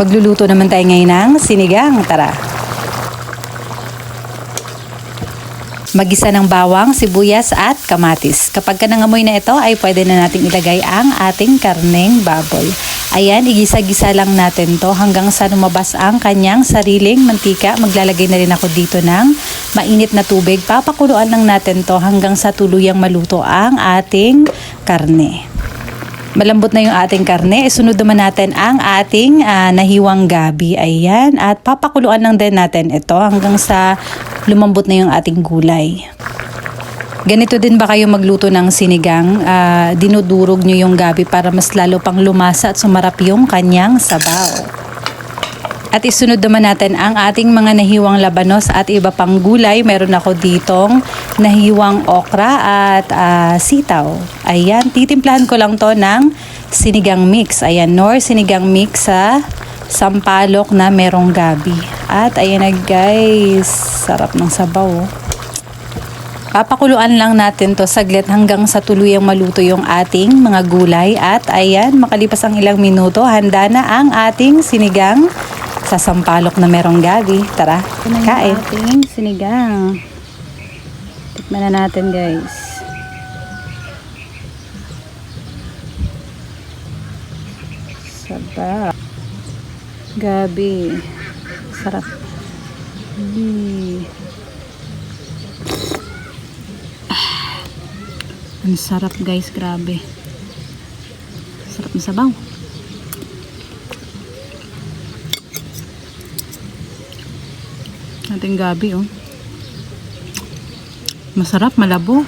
Magluluto naman tayo ngayon ng sinigang. Tara. Magisa ng bawang, sibuyas at kamatis. Kapag ka nangamoy na ito ay pwede na nating ilagay ang ating karneng baboy. Ayan, igisa-gisa lang natin to hanggang sa lumabas ang kanyang sariling mantika. Maglalagay na rin ako dito ng mainit na tubig. Papakuluan lang natin to hanggang sa tuluyang maluto ang ating karne. Malambot na yung ating karne. Isunod naman natin ang ating ah, nahiwang gabi. Ayan. At papakuluan lang din natin ito hanggang sa lumambot na yung ating gulay. Ganito din ba kayo magluto ng sinigang? Ah, dinudurog nyo yung gabi para mas lalo pang lumasa at sumarap yung kanyang sabaw. At isunod naman natin ang ating mga nahiwang labanos at iba pang gulay. Meron ako ditong nahiwang okra at ah, sitaw. Ayan, titimplahan ko lang to ng sinigang mix. Ayan, nor sinigang mix sa sampalok na merong gabi. At ayan na guys, sarap ng sabaw. Papakuluan lang natin to saglit hanggang sa tuluyang maluto yung ating mga gulay at ayan, makalipas ang ilang minuto, handa na ang ating sinigang sa sampalok na merong gabi. Tara, kain. ating sinigang. Tikman na natin guys. Sarap. Gabi. Sarap. Mm. Ang sarap guys, grabe. Sarap ng sabaw. Ating gabi oh. Masarap, malabo.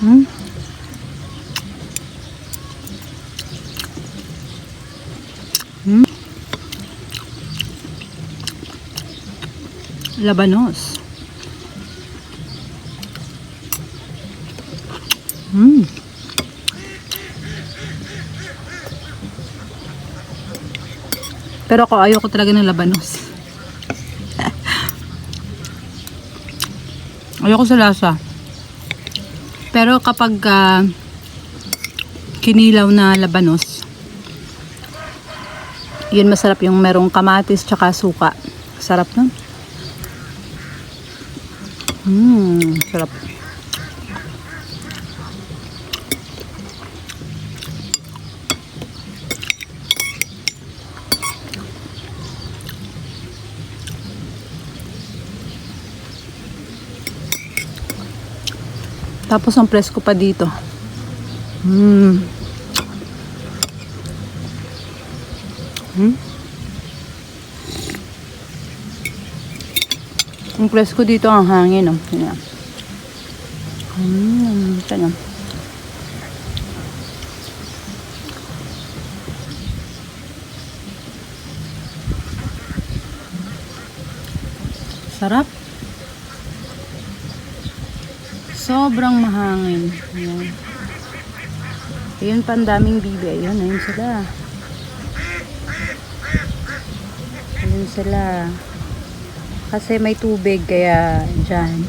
Hmm? Hmm? Labanos. Mm. Pero ako ayoko talaga ng labanos. ayoko sa lasa. Pero kapag ah, kinilaw na labanos, yun masarap yung merong kamatis tsaka suka. Sarap nun. Mmm, sarap. Tapos ang presko pa dito. Mm. Hmm? Ang presko dito ang hangin. Oh. Yan. Mm, ito na. Sarap. Sobrang mahangin. Ayan. Ayun pa ang daming bibi. Ayun, ayun sila. Ayun sila. Kasi may tubig kaya dyan.